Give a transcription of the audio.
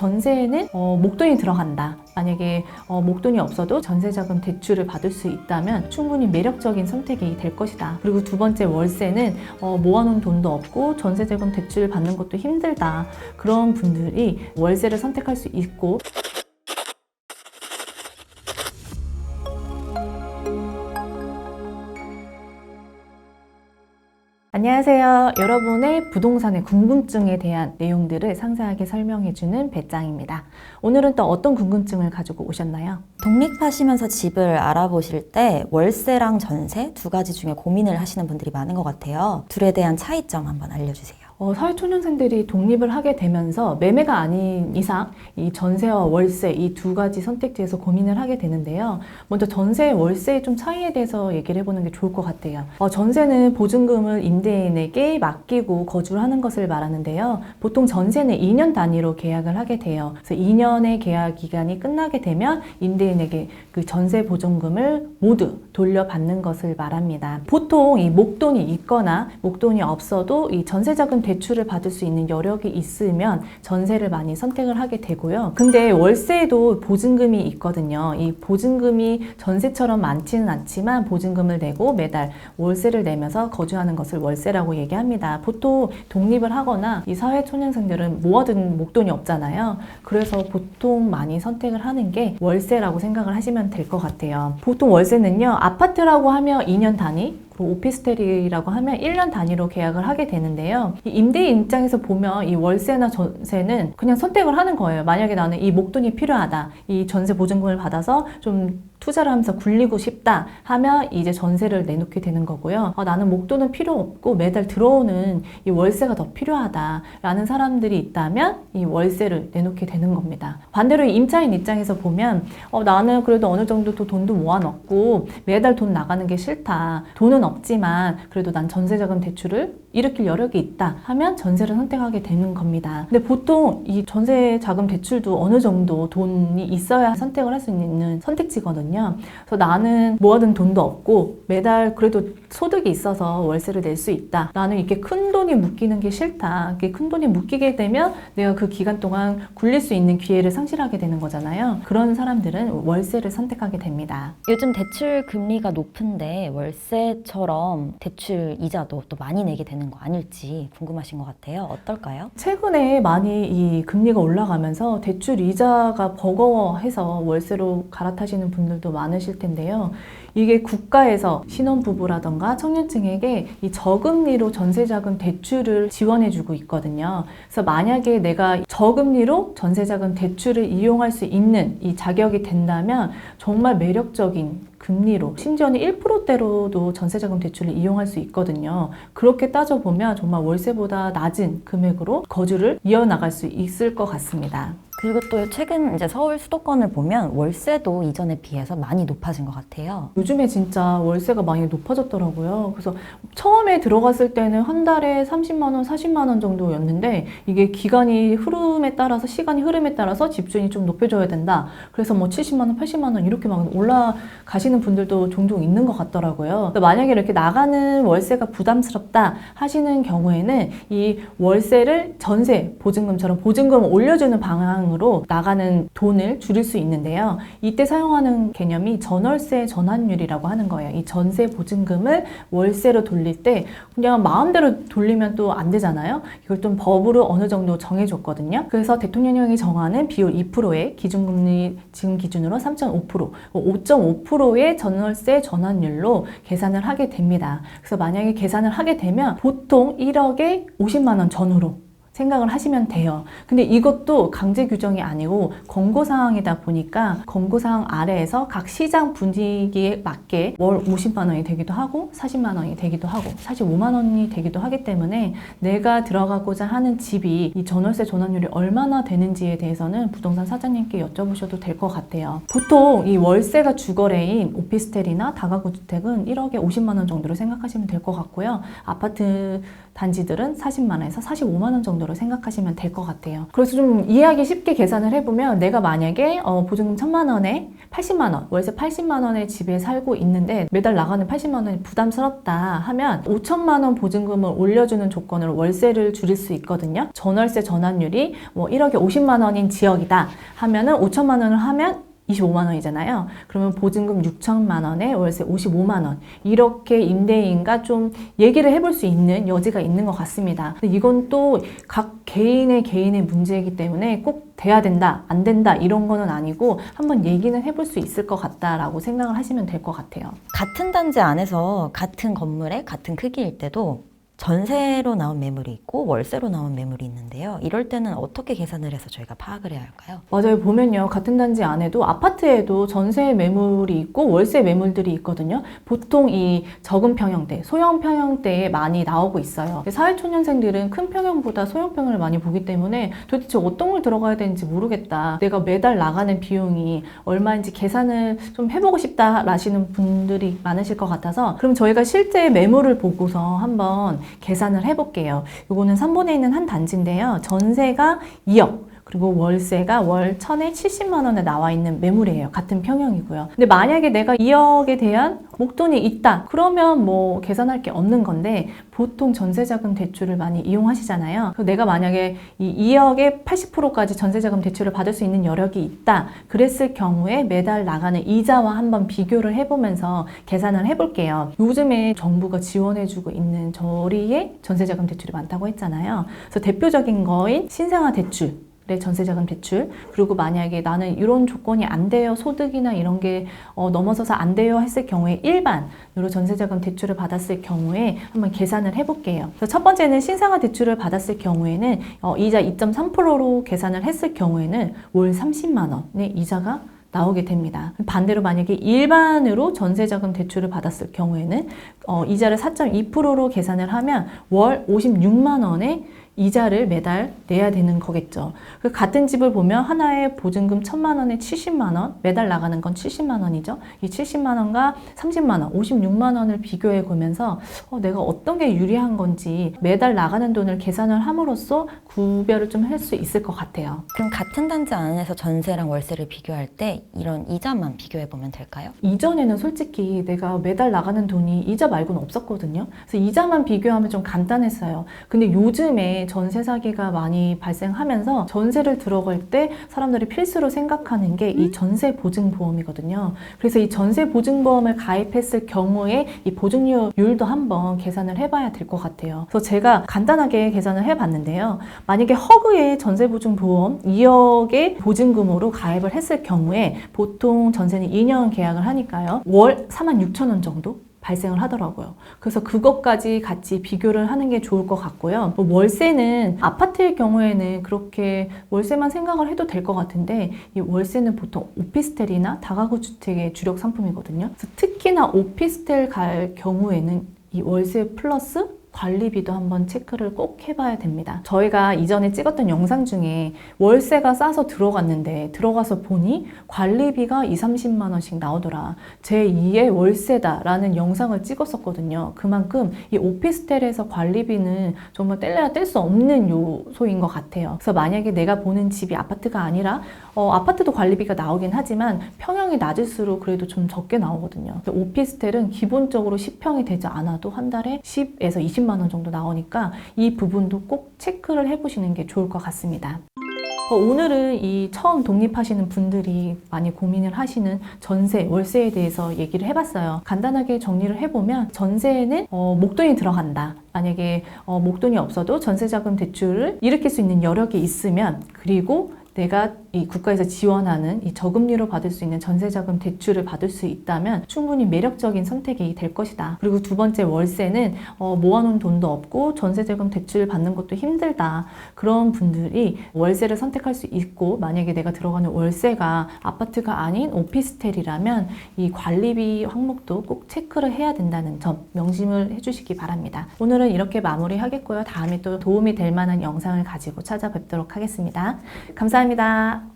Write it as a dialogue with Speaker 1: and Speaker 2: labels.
Speaker 1: 전세에는 어, 목돈이 들어간다. 만약에 어, 목돈이 없어도 전세자금 대출을 받을 수 있다면 충분히 매력적인 선택이 될 것이다. 그리고 두 번째 월세는 어, 모아놓은 돈도 없고 전세자금 대출 받는 것도 힘들다. 그런 분들이 월세를 선택할 수 있고 안녕하세요. 여러분의 부동산의 궁금증에 대한 내용들을 상세하게 설명해주는 배짱입니다. 오늘은 또 어떤 궁금증을 가지고 오셨나요?
Speaker 2: 독립하시면서 집을 알아보실 때 월세랑 전세 두 가지 중에 고민을 하시는 분들이 많은 것 같아요. 둘에 대한 차이점 한번 알려주세요.
Speaker 1: 어, 사회초년생들이 독립을 하게 되면서 매매가 아닌 이상 이 전세와 월세 이 두 가지 선택지에서 고민을 하게 되는데요. 먼저 전세, 월세의 좀 차이에 대해서 얘기를 해보는 게 좋을 것 같아요. 어, 전세는 보증금을 임대인에게 맡기고 거주를 하는 것을 말하는데요. 보통 전세는 2년 단위로 계약을 하게 돼요. 그래서 2년의 계약 기간이 끝나게 되면 임대인에게 그 전세 보증금을 모두 돌려받는 것을 말합니다. 보통 이 목돈이 있거나 목돈이 없어도 이 전세자금 대출을 받을 수 있는 여력이 있으면 전세를 많이 선택을 하게 되고요. 근데 월세에도 보증금이 있거든요. 이 보증금이 전세처럼 많지는 않지만 보증금을 내고 매달 월세를 내면서 거주하는 것을 월세라고 얘기합니다. 보통 독립을 하거나 이 사회 초년생들은 모아둔 목돈이 없잖아요. 그래서 보통 많이 선택을 하는 게 월세라고 생각을 하시면 될 것 같아요. 보통 월세는요, 아파트라고 하면 2년 단위, 그리고 오피스텔이라고 하면 1년 단위로 계약을 하게 되는데요. 이 임대인 입장에서 보면 이 월세나 전세는 그냥 선택을 하는 거예요. 만약에 나는 이 목돈이 필요하다. 이 전세 보증금을 받아서 좀 투자를 하면서 굴리고 싶다 하면 이제 전세를 내놓게 되는 거고요. 어, 나는 목돈은 필요 없고 매달 들어오는 이 월세가 더 필요하다라는 사람들이 있다면 이 월세를 내놓게 되는 겁니다. 반대로 이 임차인 입장에서 보면 어, 나는 그래도 어느 정도 또 돈도 모아놓고 매달 돈 나가는 게 싫다. 돈은 없지만 그래도 난 전세자금 대출을 일으킬 여력이 있다 하면 전세를 선택하게 되는 겁니다. 근데 보통 이 전세 자금 대출도 어느 정도 돈이 있어야 선택을 할 수 있는 선택지거든요. 그래서 나는 모아둔 돈도 없고 매달 그래도 소득이 있어서 월세를 낼 수 있다. 나는 이렇게 큰 돈이 묶이는 게 싫다. 이렇게 큰 돈이 묶이게 되면 내가 그 기간 동안 굴릴 수 있는 기회를 상실하게 되는 거잖아요. 그런 사람들은 월세를 선택하게 됩니다.
Speaker 2: 요즘 대출 금리가 높은데 월세처럼 대출 이자도 또 많이 내게 되는 거 아닐지 궁금하신 것 같아요. 어떨까요?
Speaker 1: 최근에 많이 이 금리가 올라가면서 대출 이자가 버거워해서 월세로 갈아타시는 분들도 많으실 텐데요. 이게 국가에서 신혼부부라던가 청년층에게 이 저금리로 전세자금 대출을 지원해주고 있거든요. 그래서 만약에 내가 저금리로 전세자금 대출을 이용할 수 있는 이 자격이 된다면 정말 매력적인 금리로 심지어는 1%대로도 전세자금 대출을 이용할 수 있거든요. 그렇게 따져보면 정말 월세보다 낮은 금액으로 거주를 이어나갈 수 있을 것 같습니다.
Speaker 2: 그리고 또 최근 이제 서울 수도권을 보면 월세도 이전에 비해서 많이 높아진 것 같아요.
Speaker 1: 요즘에 진짜 월세가 많이 높아졌더라고요. 그래서 처음에 들어갔을 때는 한 달에 30만 원, 40만 원 정도였는데 이게 기간이 흐름에 따라서 시간이 흐름에 따라서 집주인이 좀 높여줘야 된다. 그래서 뭐 70만 원, 80만 원 이렇게 막 올라가시는 분들도 종종 있는 것 같더라고요. 만약에 이렇게 나가는 월세가 부담스럽다 하시는 경우에는 이 월세를 전세 보증금처럼 보증금을 올려주는 방향 으로 나가는 돈을 줄일 수 있는데요. 이때 사용하는 개념이 전월세 전환율이라고 하는 거예요. 이 전세 보증금을 월세로 돌릴 때 그냥 마음대로 돌리면 또 안 되잖아요. 이걸 좀 법으로 어느 정도 정해줬거든요. 그래서 대통령령이 정하는 비율 2%의 기준금리 지금 기준으로 3.5%, 5.5%의 전월세 전환율로 계산을 하게 됩니다. 그래서 만약에 계산을 하게 되면 보통 1억에 50만 원 전후로 생각을 하시면 돼요. 근데 이것도 강제 규정이 아니고 권고 사항이다 보니까 권고 사항 아래에서 각 시장 분위기에 맞게 월 50만 원이 되기도 하고 40만 원이 되기도 하고 45만 원이 되기도 하기 때문에 내가 들어가고자 하는 집이 이 전월세 전환율이 얼마나 되는지에 대해서는 부동산 사장님께 여쭤보셔도 될 것 같아요. 보통 이 월세가 주거래인 오피스텔이나 다가구 주택은 1억에 50만 원 정도로 생각하시면 될 것 같고요. 아파트 단지들은 40만 원에서 45만 원 정도 정도로 생각하시면 될 것 같아요. 그래서 좀 이해하기 쉽게 계산을 해보면 내가 만약에 어, 보증금 천만 원에 80만 원, 월세 80만 원의 집에 살고 있는데 매달 나가는 80만 원이 부담스럽다 하면 5천만 원 보증금을 올려주는 조건으로 월세를 줄일 수 있거든요. 전월세 전환율이 뭐 1억에 50만 원인 지역이다 하면은 5천만 원을 하면 25만 원이잖아요. 그러면 보증금 6천만 원에 월세 55만 원. 이렇게 임대인과 좀 얘기를 해볼 수 있는 여지가 있는 것 같습니다. 이건 또 각 개인의 개인의 문제이기 때문에 꼭 돼야 된다, 안 된다 이런 거는 아니고 한번 얘기는 해볼 수 있을 것 같다라고 생각을 하시면 될 것 같아요.
Speaker 2: 같은 단지 안에서 같은 건물에 같은 크기일 때도 전세로 나온 매물이 있고 월세로 나온 매물이 있는데요. 이럴 때는 어떻게 계산을 해서 저희가 파악을 해야 할까요?
Speaker 1: 맞아요. 보면요. 같은 단지 안에도 아파트에도 전세 매물이 있고 월세 매물들이 있거든요. 보통 이 적은 평형대, 소형 평형대에 많이 나오고 있어요. 사회초년생들은 큰 평형보다 소형 평형을 많이 보기 때문에 도대체 어떤 걸 들어가야 되는지 모르겠다. 내가 매달 나가는 비용이 얼마인지 계산을 좀 해보고 싶다 라시는 분들이 많으실 것 같아서 그럼 저희가 실제 매물을 보고서 한번 계산을 해볼게요. 이거는 3번에 있는 한 단지인데요. 전세가 2억. 그리고 월세가 월 천에 70만 원에 나와 있는 매물이에요. 같은 평형이고요. 근데 만약에 내가 2억에 대한 목돈이 있다. 그러면 뭐 계산할 게 없는 건데 보통 전세자금 대출을 많이 이용하시잖아요. 내가 만약에 이 2억의 80%까지 전세자금 대출을 받을 수 있는 여력이 있다. 그랬을 경우에 매달 나가는 이자와 한번 비교를 해보면서 계산을 해볼게요. 요즘에 정부가 지원해주고 있는 저리의 전세자금 대출이 많다고 했잖아요. 그래서 대표적인 거인 신생아 대출. 의 전세자금 대출 그리고 만약에 나는 이런 조건이 안 돼요 소득이나 이런 게 어, 넘어서서 안 돼요 했을 경우에 일반으로 전세자금 대출을 받았을 경우에 한번 계산을 해볼게요. 첫 번째는 신상화 대출을 받았을 경우에는 어, 이자 2.3%로 계산을 했을 경우에는 월 30만 원의 이자가 나오게 됩니다. 반대로 만약에 일반으로 전세자금 대출을 받았을 경우에는 어, 이자를 4.2%로 계산을 하면 월 56만 원의 이자를 매달 내야 되는 거겠죠. 그 같은 집을 보면 하나에 보증금 1천만 원에 70만 원, 매달 나가는 건 70만 원이죠. 이 70만 원과 30만 원, 56만 원을 비교해 보면서 어, 내가 어떤 게 유리한 건지 매달 나가는 돈을 계산을 함으로써 구별을 좀 할 수 있을 것 같아요.
Speaker 2: 그럼 같은 단지 안에서 전세랑 월세를 비교할 때 이런 이자만 비교해 보면 될까요?
Speaker 1: 이전에는 솔직히 내가 매달 나가는 돈이 이자 말고는 없었거든요. 그래서 이자만 비교하면 좀 간단했어요. 근데 요즘에 전세 사기가 많이 발생하면서 전세를 들어갈 때 사람들이 필수로 생각하는 게 이 전세 보증 보험이거든요. 그래서 이 전세 보증 보험을 가입했을 경우에 이 보증료율도 한번 계산을 해봐야 될 것 같아요. 그래서 제가 간단하게 계산을 해봤는데요. 만약에 허그의 전세 보증 보험 2억의 보증금으로 가입을 했을 경우에 보통 전세는 2년 계약을 하니까요. 월 4만 6천 원 정도 발생을 하더라고요. 그래서 그것까지 같이 비교를 하는 게 좋을 것 같고요. 뭐 월세는 아파트의 경우에는 그렇게 월세만 생각을 해도 될 것 같은데 이 월세는 보통 오피스텔이나 다가구 주택의 주력 상품이거든요. 특히나 오피스텔 갈 경우에는 이 월세 플러스 관리비도 한번 체크를 꼭 해봐야 됩니다. 저희가 이전에 찍었던 영상 중에 월세가 싸서 들어갔는데 들어가서 보니 관리비가 2, 30만 원씩 나오더라. 제2의 월세다라는 영상을 찍었었거든요. 그만큼 이 오피스텔에서 관리비는 정말 뗄래야 뗄 수 없는 요소인 것 같아요. 그래서 만약에 내가 보는 집이 아파트가 아니라 어, 아파트도 관리비가 나오긴 하지만 평형이 낮을수록 그래도 좀 적게 나오거든요. 오피스텔은 기본적으로 10평이 되지 않아도 한 달에 10에서 20만 원 정도 나오니까 이 부분도 꼭 체크를 해보시는 게 좋을 것 같습니다. 어, 오늘은 이 처음 독립하시는 분들이 많이 고민을 하시는 전세, 월세에 대해서 얘기를 해봤어요. 간단하게 정리를 해보면 전세에는 어, 목돈이 들어간다. 만약에 어, 목돈이 없어도 전세자금 대출을 일으킬 수 있는 여력이 있으면 그리고 내가 이 국가에서 지원하는 이 저금리로 받을 수 있는 전세자금 대출을 받을 수 있다면 충분히 매력적인 선택이 될 것이다. 그리고 두 번째 월세는 어, 모아놓은 돈도 없고 전세자금 대출 받는 것도 힘들다. 그런 분들이 월세를 선택할 수 있고 만약에 내가 들어가는 월세가 아파트가 아닌 오피스텔이라면 이 관리비 항목도 꼭 체크를 해야 된다는 점 명심을 해주시기 바랍니다. 오늘은 이렇게 마무리하겠고요. 다음에 또 도움이 될 만한 영상을 가지고 찾아뵙도록 하겠습니다. 감사합니다.